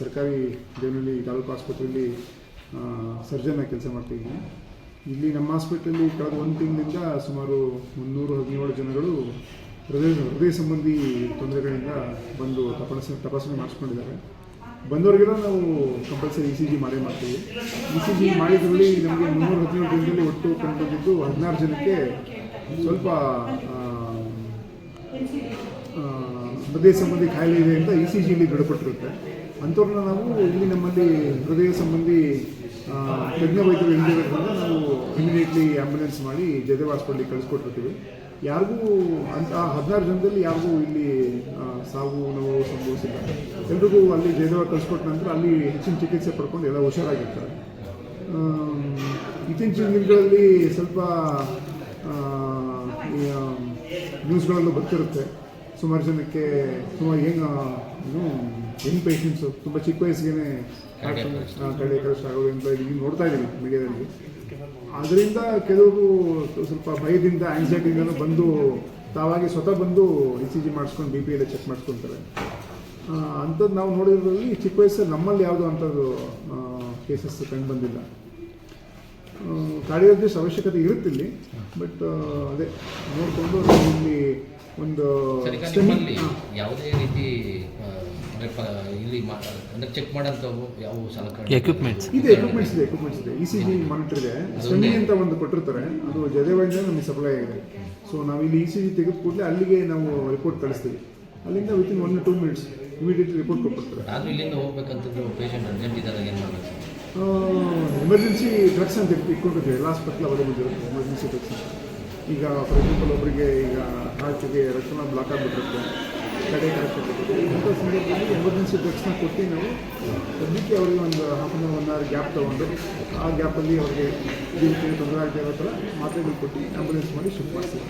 ಸರ್ಕಾರಿ ದೇವನಹಳ್ಳಿ ತಾಲೂಕು ಆಸ್ಪತ್ರೆಯಲ್ಲಿ ಸರ್ಜನ್ ಕೆಲಸ ಮಾಡ್ತಾಯಿದ್ದೀನಿ ಇಲ್ಲಿ ನಮ್ಮ ಹಾಸ್ಪಿಟ್ಲಲ್ಲಿ ಕಳೆದ ಒಂದು ತಿಂಗಳಿಂದ ಸುಮಾರು ಮುನ್ನೂರು ಹದಿನೇಳು ಜನಗಳು ಹೃದಯ ಹೃದಯ ಸಂಬಂಧಿ ತೊಂದರೆಗಳಿಂದ ಬಂದು ತಪಾಸಣೆ ತಪಾಸಣೆ ಮಾಡಿಸ್ಕೊಂಡಿದ್ದಾರೆ. ಬಂದವರಿಗೆಲ್ಲ ನಾವು ಕಂಪಲ್ಸರಿ ಇ ಸಿ ಜಿ ಮಾಡೇ ಮಾಡ್ತೀವಿ. ಇ ಸಿ ಜಿ ಮಾಡಿದ್ರಲ್ಲಿ ನಮಗೆ ಮುನ್ನೂರು ಹದಿನೇಳು ದಿನದಲ್ಲಿ ಒಟ್ಟು ಕಂಡುಬಂದಿದ್ದು ಹದಿನಾರು ಜನಕ್ಕೆ ಸ್ವಲ್ಪ ಹೃದಯ ಸಂಬಂಧಿ ಕಾಯಿಲೆ ಇದೆ ಅಂತ ಇ ಸಿ ಜಿಲಿ ದೃಢಪಟ್ಟಿರುತ್ತೆ. ಅಂಥವ್ರನ್ನ ನಾವು ಇಲ್ಲಿ ನಮ್ಮಲ್ಲಿ ಹೃದಯ ಸಂಬಂಧಿ ತಜ್ಞ ವೈದ್ಯರು ಇಲ್ಲಿರೋದ್ರಿಂದ ನಾವು ಇಮಿಡಿಯೇಟ್ಲಿ ಆ್ಯಂಬುಲೆನ್ಸ್ ಮಾಡಿ ಜಯದೇವ್ ಹಾಸ್ಪಿಟ್ಲಿಗೆ ಕಳಿಸ್ಕೊಟ್ಟಿರ್ತೀವಿ. ಯಾರಿಗೂ ಅಂತ ಹದಿನಾರು ಜನದಲ್ಲಿ ಯಾರಿಗೂ ಇಲ್ಲಿ ಸಾವು, ನೋವು ಸಂಭವಿಸಿಲ್ಲ. ಎಲ್ರಿಗೂ ಅಲ್ಲಿ ಜಯದೇವ ಕಳಿಸ್ಕೊಟ್ಟ ನಂತರ ಅಲ್ಲಿ ಹೆಚ್ಚಿನ ಚಿಕಿತ್ಸೆ ಪಡ್ಕೊಂಡು ಎಲ್ಲ ಹುಷಾರಾಗಿರ್ತಾರೆ. ಇತ್ತೀಚಿನ ದಿನಗಳಲ್ಲಿ ಸ್ವಲ್ಪ ನ್ಯೂಸ್ಗಳಲ್ಲೂ ಬರ್ತಿರುತ್ತೆ. ಸುಮಾರು ಜನಕ್ಕೆ ತುಂಬ ಏನು ಏನು ಯಂಗ್ ಪೇಷಂಟ್ಸು ತುಂಬ ಚಿಕ್ಕ ವಯಸ್ಸಿಗೆ ಕಡೆ ಕಷ್ಟ ಆಗೋದು ಅಂತ ಈಗ ನೋಡ್ತಾ ಇದ್ದೀವಿ ಮೀಡಿಯಾದಲ್ಲಿ. ಅದರಿಂದ ಕೆಲವರು ಸ್ವಲ್ಪ ಭಯದಿಂದ ಆಂಗ್ಸೈಟಿಯಿಂದನೂ ಬಂದು ತಾವಾಗಿ ಸ್ವತಃ ಬಂದು ಇ ಸಿ ಜಿ ಮಾಡಿಸ್ಕೊಂಡು ಬಿ ಪಿ ಎಲ್ಲ ಚೆಕ್ ಮಾಡಿಸ್ಕೊತಾರೆ. ಅಂಥದ್ದು ನಾವು ನೋಡಿರೋದ್ರಲ್ಲಿ ಚಿಕ್ಕ ವಯಸ್ಸು ನಮ್ಮಲ್ಲಿ ಯಾವುದು ಅಂಥದ್ದು ಕೇಸಸ್ ಕಂಡು ಬಂದಿಲ್ಲ. ಕಾರ್ಡಿಯಾಲಜಿಸ್ಟ್ ಅವಶ್ಯಕತೆ ಇರುತ್ತಿಲ್ಲಿ ಬಟ್ ಅದೇ ನೋಡಿಕೊಂಡು ಇಲ್ಲಿ ಒಂದು ಸರ್ ಈಗ ನಿಮ್ಮಲ್ಲಿ ಯಾವುದೇ ರೀತಿ ಆ, ಅಂದ್ರೆ ಪ- ಇಲ್ಲಿ ಮಾ- ಅಂದ್ರೆ ಚೆಕ್ ಮಾಡೋಂಥವು ಯಾವ ಸಲಕರಣೆ ಎಕ್ವಿಪ್ಮೆಂಟ್ಸ್ ಇದೆ ಎಕ್ವಿಪ್ಮೆಂಟ್ಸ್ ಇದೆ ಎಕ್ವಿಪ್ಮೆಂಟ್ಸ್ ಇದೆ. ಇ ಸಿ ಜಿ ಮಾನಿಟರ್ ಇದೆ. ಸ್ಟೆಮಿ ಅಂತ ಒಂದು ಕೊಟ್ಟಿರ್ತಾರೆ. ಅದು ಜದೇವಾಯಿಂದ ನಮಗೆ ಸಪ್ಲೈ ಆಗಿದೆ. ಸೊ ನಾವು ಇಲ್ಲಿ ಇ ಸಿ ಜಿ ತೆಗೆದ ಕೂಡಲೇ ಅಲ್ಲಿಗೆ ನಾವು ರಿಪೋರ್ಟ್ ಕಳಿಸ್ತೀವಿ. ಅಲ್ಲಿಂದ within one two minutes immediately report ಕೊಟ್ಬಿಡ್ತಾರೆ. ನಾನು ಇಲ್ಲಿಂದ ಹೋಗ್ಬೇಕಂತಂದ್ರೆ ಪೇಷಂಟ್ ಅರ್ಜೆಂಟ್ ಇದ್ದಾಗ ಏನು ಮಾಡಬೇಕು ಎಮರ್ಜೆನ್ಸಿ ಡ್ರಗ್ಸ್ ಅಂತ ಇಟ್ಕೊಂಡಿರ್ತೀವಿ ಎಲ್ಲ ಹಾಸ್ಪಿಟ್ಲ್ ಅವೈಲೇಬಲ್ ಇರುತ್ತೆ. ಎಮರ್ಜೆನ್ಸಿ ಡ್ರಗ್ಸ್ ಅಂತ. ಈಗ ಫಾರ್ ಎಕ್ಸಾಂಪಲ್ ಒಬ್ಬರಿಗೆ ಈಗ ಹಾರ್ಟಿಗೆ ರಕ್ತನ ಬ್ಲಾಕ್ ಆಗಿಬಿಟ್ಟಿರುತ್ತೆ. ಕಡೆ ಕರೆಕ್ಟ್ ಇಂಥ ಸಂದರ್ಭದಲ್ಲಿ ಎಮರ್ಜೆನ್ಸಿ ಡ್ರಗ್ಸ್ನ ಕೊಟ್ಟು ನಾವು ಸದ್ಯಕ್ಕೆ ಅವರಿಗೆ ಒಂದು half an hour one hour gap ತೊಗೊಂಡು ಆ ಗ್ಯಾಪಲ್ಲಿ ಅವ್ರಿಗೆ ಜೀವಕ್ಕೆ ತೊಂದರೆ ಆಗದೆ ಇರೋ ಥರ ಮಾತ್ರೆಗಳು ಕೊಟ್ಟು ಆಂಬುಲೆನ್ಸ್ ಮಾಡಿ ಶಿಫ್ಟ್ ಮಾಡಿಸ್ತೀವಿ